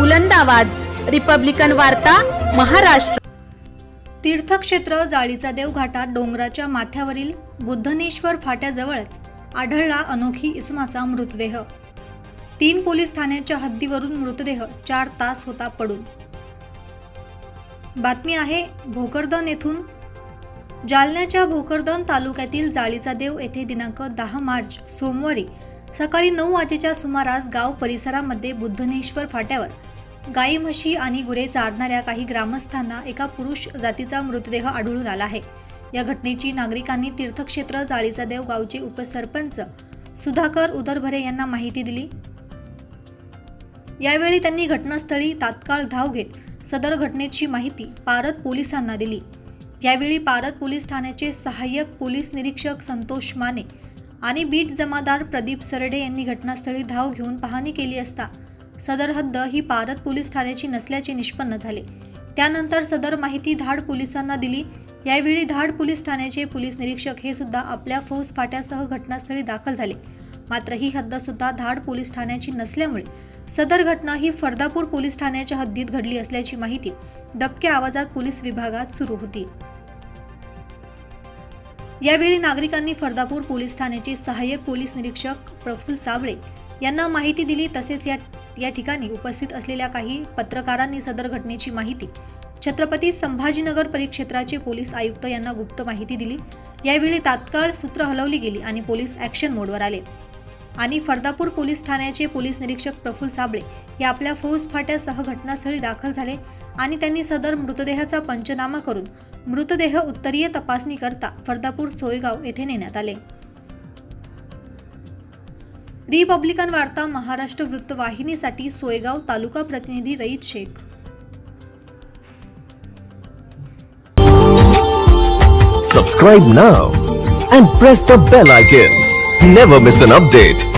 बुलंद आवाज. रिपब्लिकन वार्ता महाराष्ट्र. तीर्थक्षेत्र जाळीचा देव घाटात डोंगराच्या माथ्यावरील बुद्धनेश्वर फाट्याजवळच आढळला अनोखी इसमाचा मृतदेह. तीन पोलीस ठाण्याच्या हद्दीवरून मृतदेह चार तास होता पडून. बातमी आहे भोकरदन येथून. जालन्याच्या भोकरदन तालुक्यातील जाळीचा देव येथे दिनांक दहा मार्च सोमवारी सकाळी नऊ वाजेच्या सुमारास गाव परिसरामध्ये बुद्धनेश्वर फाट्यावर गाई म्हशी आणि गुरे चारणाऱ्या काही ग्रामस्थांना एका पुरुष जातीचा मृतदेह आढळून आला आहे. या घटनेची नागरिकांनी तीर्थक्षेत्र जाळीचा देव गावचे उपसरपंच सुधाकर उदरभरे यांना माहिती दिली. यावेळी त्यांनी घटनास्थळी तात्काळ धाव घेत सदर घटनेची माहिती पारद पोलिसांना दिली. यावेळी पारद पोलीस ठाण्याचे सहाय्यक पोलीस निरीक्षक संतोष माने आणि बीट जमादार प्रदीप सरडे यांनी घटनास्थळी धाव घेऊन पाहणी केली असता सदर हद्द ही पारद पोलीस ठाण्याची नसल्याचे निष्पन्न झाले. त्यानंतर सदर माहिती धाड पोलिसांना दिली. यावेळी धाड पोलीस ठाण्याचे पोलीस निरीक्षक हे सुद्धा आपल्या फौज फाट्यासह घटनास्थळी दाखल झाले. मात्र ही हद्द सुद्धा धाड पोलीस ठाण्याची नसल्यामुळे सदर घटना ही फरदापूर पोलीस ठाण्याच्या हद्दीत घडली असल्याची माहिती दबक्या आवाजात पोलीस विभागात सुरू होती. यावेळी नागरिकांनी फरदापूर पोलीस ठाण्याचे सहाय्यक पोलीस निरीक्षक प्रफुल्ल सावळे यांना माहिती दिली. तसेच या या ठिकाणी उपस्थित असलेल्या काही पत्रकारांनी सदर घटनेची माहिती छत्रपती संभाजीनगर परिक्षेत्राचे पोलीस आयुक्त यांना गुप्त माहिती दिली. यावेळी तात्काळ सूत्र हलवली गेली आणि पोलीस ॲक्शन मोडवर आले. आणि फर्दापूर पोलीस ठाण्याचे पोलीस निरीक्षक प्रफुल साबळे हे आपल्या फौज फाट्यासह घटनास्थळी दाखल झाले आणि त्यांनी सदर मृतदेहाचा पंचनामा करून मृतदेह उत्तरीय तपासणी करता फर्दापूर सोयगाव येथे नेण्यात आले. रिपब्लिकन वार्ता महाराष्ट्र वृत्तवाहिनीसाठी सोयगाव तालुका प्रतिनिधी रईत Shaikh Subscribe now and press the bell icon. Never miss an update.